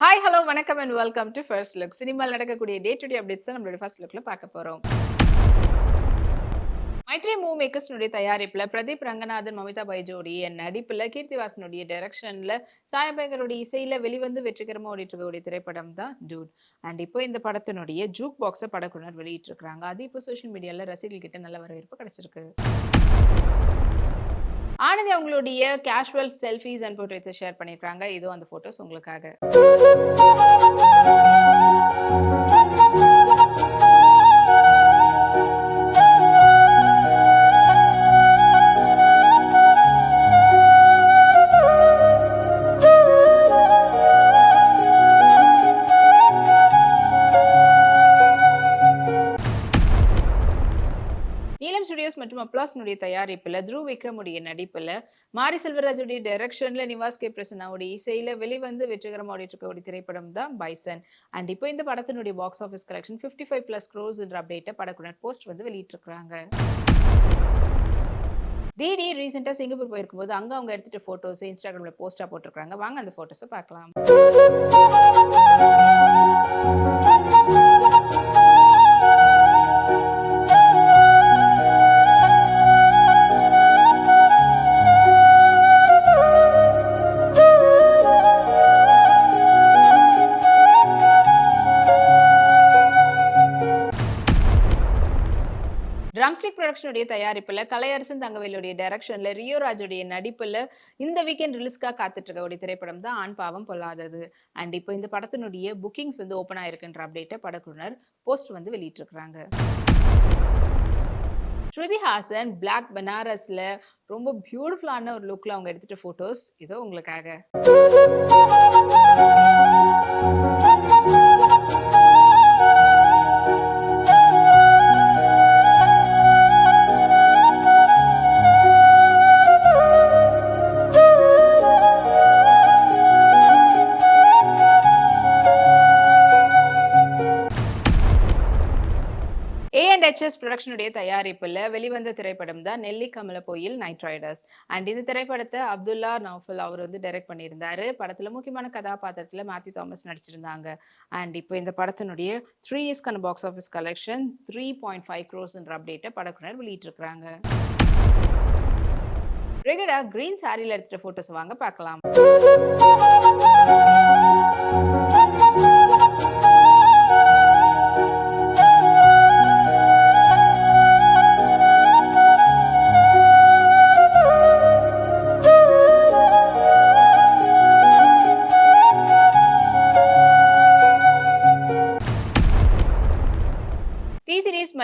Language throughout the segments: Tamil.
ஹாய் ஹலோ வணக்கம் and welcome to first look சினிமாவில் நடக்கக்கூடிய டே டு டே அப்டேட்ஸ் தான் நம்மளோட ஃபர்ஸ்ட் லுக்கில் பார்க்க போகிறோம் மைத்ரி மூவ் மேக்கர்ஸ்னுடைய தயாரிப்பில் பிரதீப் ரங்கநாதன் மமிதா பைஜோடைய நடிப்பில் கீர்த்திவாசனுடைய டைரக்ஷனில் சாயபேகருடைய இசையில் வெளிவந்து வெற்றிகரமாக ஓடிட்டு இருக்கக்கூடிய திரைப்படம் தான் டூட் அண்ட் இப்போ இந்த படத்தினுடைய ஜூக் பாக்ஸை படக்குனர் வெளியிட்டிருக்கிறாங்க. அது இப்போ சோஷியல் மீடியாவில் ரசிகர்கள் நல்ல வரவேற்பு கிடச்சிருக்கு. வானதி அவங்களுடைய கேஷுவல் செல்ஃபிஸ் அண்ட் போட்டோஸை ஷேர் பண்ணியிருக்காங்க இதோ அந்த ஃபோட்டோஸ் உங்களுக்காக. ஸ்டுடியோஸ் தயாரிப்பில் த்ரூ விக்ரமுடைய நடிப்பில் மாரி செல்வராஜுடைய டைரக்ஷனில் நிவாஸ் கே. பிரசன்னாவுடைய இசையில் வெளிவந்து வெற்றிகரமாக ஓடிட்டு இருக்கக்கூடிய திரைப்படம் தான் பைசன். அண்ட் இப்போ இந்த படத்தினுடைய box office collection 55 five plus crores என்ற அப்டேட்டை படக்குனர் போஸ்ட் வந்து வெளியிட்டிருக்கிறாங்க. டிடி ரீசெண்டாக சிங்கப்பூர் போயிருக்கும்போது அங்கே அவங்க எடுத்துகிட்டு ஃபோட்டோஸ் இன்ஸ்டாகிராமில் போஸ்ட்டாக போட்டிருக்காங்க வாங்க அந்த ஃபோட்டோஸை பார்க்கலாம். ப்ரொடக்ஷனுடைய தயாரிப்பில் கலையரசன் தங்கவேலுடைய டைரக்ஷனில் ரியோ ராஜுடைய நடிப்புல இந்த வீக்கெண்ட் ரிலீஸ்க்காக காத்துட்டு இருக்கக்கூடிய திரைப்படம் தான் ஆண் பாவம் பொல்லாதது. அண்ட் இப்போ இந்த படத்தினுடைய புக்கிங்ஸ் வந்து ஓப்பன் ஆயிருக்குன்ற அப்டேட்டை படக்குழுனர் போஸ்ட் வந்து வெளியிட்டிருக்கிறாங்க. ஸ்ருதி ஹாசன் பிளாக் பனாரஸில் ரொம்ப பியூட்டிஃபுல்லான ஒரு லுக்ல அவங்க எடுத்துட்ட போட்டோஸ் இதோ உங்களுக்காக. ஏஎன்ஹெச்எஸ் ப்ரொடக்ஷனுடைய தயாரிப்பில் வெளிவந்த திரைப்படம் தான் நெல்லி கமல கோயில் நைட் ரைடர்ஸ் அண்ட் இந்த திரைப்படத்தை அப்துல்லா நௌஃபல் அவர் வந்து டைரக்ட் பண்ணியிருந்தாரு. படத்தில் முக்கியமான கதாபாத்திரத்தில் மேத்யூ தாமஸ் நடிச்சிருந்தாங்க. அண்ட் இப்போ இந்த படத்தினுடைய three இயர்ஸ்க்கான box office collection three point five க்ரோஸ்ன்ற அப்டேட்டை படக்குனர் வெளியிட்டிருக்கிறாங்க. ரெகுலராக கிரீன் சாரியில் எடுத்துகிட்ட ஃபோட்டோஸ் வாங்க பார்க்கலாம்.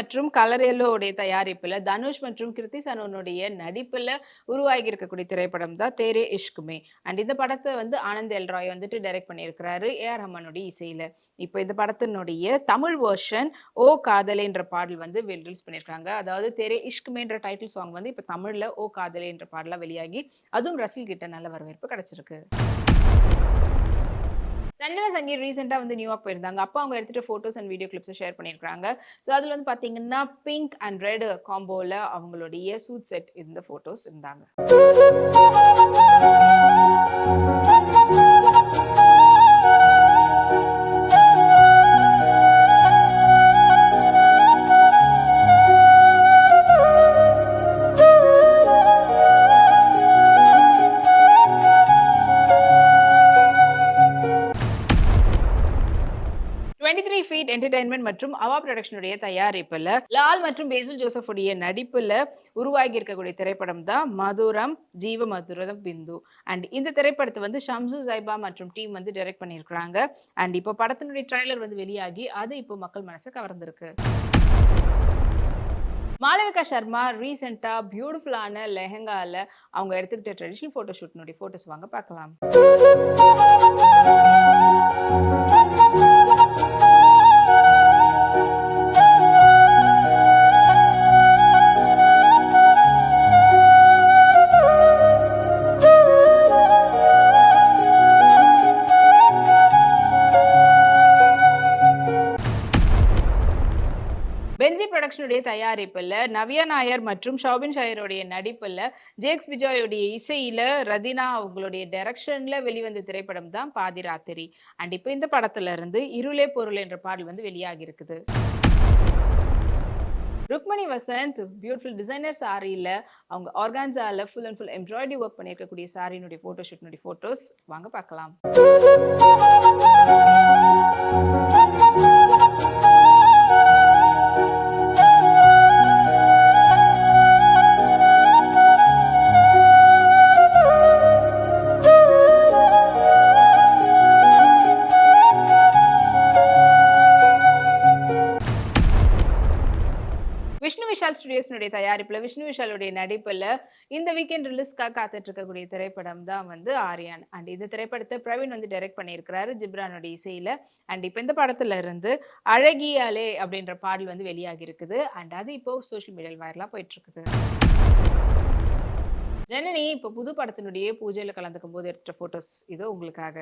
மற்றும் கலர் எல்லோடைய தயாரிப்பில் தனுஷ் மற்றும் கிருத்தி சனோனுடைய நடிப்பில் உருவாகி இருக்கக்கூடிய திரைப்படம் தான் தேரே இஷ்குமே. அண்ட் இந்த படத்தை வந்து ஆனந்த் எல் ராய் வந்துட்டு டைரக்ட் பண்ணியிருக்கிறாரு ஏஆர் ரஹ்மானுடைய இசையில். இப்போ இந்த படத்தினுடைய தமிழ் வேர்ஷன் ஓ காதலேன்ற பாடல் வந்து ரிலீஸ் பண்ணியிருக்காங்க. அதாவது தேரே இஷ்குமேன்ற டைட்டில் சாங் வந்து இப்போ தமிழில் ஓ காதலேன்ற பாடலாக வெளியாகி அதுவும் ரசில் கிட்ட நல்ல வரவேற்பு கிடச்சிருக்கு. சஞ்சனா சங்கீர் ரீசெண்டாக வந்து நியூயார்க் போயிருந்தாங்க. அப்போ அவங்க எடுத்துகிட்டு ஃபோட்டோஸ் அண்ட் வீடியோ கிளிப்ஸை ஷேர் பண்ணியிருக்காங்க ஸோ அதில் வந்து பார்த்தீங்கன்னா பிங்க் அண்ட் ரெட் காம்போவில் அவங்களுடைய சூட் செட் இருந்த ஃபோட்டோஸ் இருந்தாங்க. என்டர்டைன்மெண்ட் மற்றும் அவா ப்ரொடக்ஷனுடைய தயாரிப்புல லால் மற்றும் பேசில் ஜோசப் உடைய நடிப்புல உருவாகி இருக்கக்கூடிய திரைப்படம் தான் மதுரம் ஜீவ மதுரம் பிந்து. அண்ட் இந்த திரைப்படத்தை வந்து ஷம்சு சைபா மற்றும் டீம் வந்து டைரக்ட் பண்ணியிருக்கிறாங்க. அண்ட் இப்போ படத்தினுடைய ட்ரைலர் வந்து வெளியாகி அது இப்போ மக்கள் மனசை கவர்ந்திருக்கு. மாளவிகா சர்மா ரீசெண்டாக பியூட்டிஃபுல்லான லெஹங்கால அவங்க எடுத்துக்கிட்ட ட்ரெடிஷ்னல் ஃபோட்டோ ஷூட்னுடைய ஃபோட்டோஸ் வாங்க பார்க்கலாம். தயாரிப்புல நவ்யா நாயர் மற்றும் ஷோபின் ஷாயருடைய நடிப்புல ஜேக்ஸ் பிஜாயுடைய இசையில ரதினா அவங்களுடைய டைரக்ஷனில் வெளிவந்த திரைப்படம் தான் பாதி ராத்திரி அண்ட் இப்போ இந்த படத்துல இருந்து இருளே பொருள் என்ற பாடல் வந்து வெளியாகி இருக்குது. ருக்மணி வசந்த் பியூட்டிஃபுல் டிசைனர் சாரியில் அவங்க ஆர்கான்சாவில் full and full embroidery work பண்ணியிருக்கக்கூடிய சாரியினுடைய ஃபோட்டோ ஷூட்னுடைய ஃபோட்டோஸ் வாங்க பார்க்கலாம். விஷ்ணு விஷால் ஸ்டுடியோஸ்னுடைய தயாரிப்பில் விஷ்ணு விஷாலுடைய நடிப்பில் இந்த வீக்கெண்ட் ரிலீஸ்க்காக காத்துட்டு இருக்கக்கூடிய திரைப்படம் தான் வந்து ஆரியான். அண்ட் இந்த திரைப்படத்தை பிரவீன் வந்து டைரக்ட் பண்ணியிருக்கிறாரு ஜிப்ரானுடைய இசையில். அண்ட் இப்போ இந்த படத்துல இருந்து அழகியாலே அப்படின்ற பாடல் வந்து வெளியாகி இருக்குது அண்ட் அது இப்போ சோஷியல் மீடியாவில் வைரலாக போயிட்டு இருக்குது ஜனனி இப்போ புது படத்தினுடைய பூஜையில் கலந்துக்கும் போது எடுத்துட்ட போட்டோஸ் இதோ உங்களுக்காக.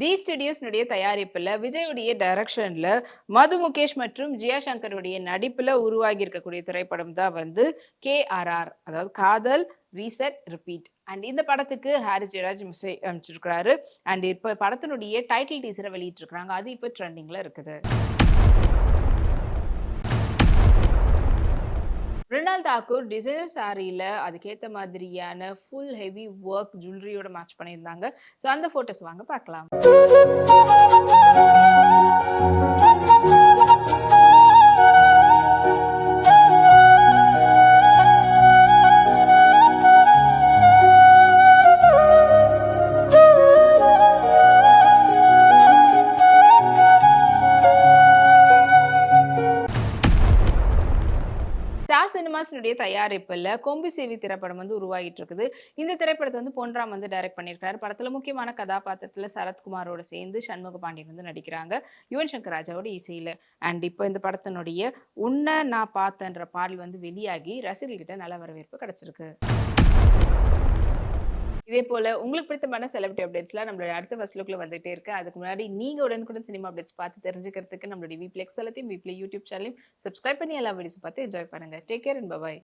டி ஸ்டுடியோஸ்னுடைய தயாரிப்புல விஜயுடைய டைரக்ஷன்ல மது முகேஷ் மற்றும் ஜியா சங்கருடைய நடிப்புல உருவாகி இருக்கக்கூடிய திரைப்படம் தான் வந்து கேஆர்ஆர் அதாவது காதல் ரீசெட் ரிப்பீட் அண்ட் இந்த படத்துக்கு ஹாரிஸ் ஜெயராஜ் மிசை அமைச்சிருக்கிறாரு. அண்ட் இப்போ படத்தினுடைய டைட்டில் டீசரை வெளியிட்டிருக்கிறாங்க. அது இப்போ ட்ரெண்டிங்கில் இருக்குது. மிருணால் தாக்கூர் டிசைனர் சாரியில் அதுக்கேற்ற மாதிரியான ஃபுல் ஹெவி ஒர்க் ஜுவல்லரியோட மேட்ச் பண்ணியிருந்தாங்க. ஸோ அந்த ஃபோட்டோஸ் வாங்க பார்க்கலாம். இவருடைய தயாரிப்பில் கொம்பு சேவி திரைப்படம் வந்து உருவாகிட்டு இருக்குது இந்த திரைப்படத்தை வந்து பொன்ராம் வந்து டைரக்ட் பண்ணியிருக்காரு படத்தில் முக்கியமான கதாபாத்திரத்தில் சரத்குமாரோட சேர்ந்து சண்முக பாண்டியன் வந்து நடிக்கிறாங்க. யுவன் சங்கர் ராஜாவோட இசையில். அண்ட் இப்போ இந்த படத்தினுடைய உன்னை நான் பார்த்தன்ற பாடல் வந்து வெளியாகி ரசிகர்கிட்ட நல்ல வரவேற்பு கிடைச்சிருக்கு. இதே போல உங்களுக்கு பிடித்தமான செலிபிரிட்டி அப்டேட்ஸ்லாம் நம்மளோட அடுத்த ஃபர்ஸ்ட் லுக்ல வந்துட்டே இருக்கு. அதுக்கு முன்னாடி நீங்க உடனுக்குடன் சினிமா அப்டேட்ஸ் பார்த்து தெரிஞ்சுக்கிறதுக்கு நம்மளுடைய வீப்ளெக்ஸ் எல்லாத்தையும் வீப்ளே யூடியூப் சேனலையும் சப்ஸ்கிரைப் பண்ணி எல்லா வீடியோஸ் பார்த்து என்ஜாய் பண்ணுங்க. Take care and bye bye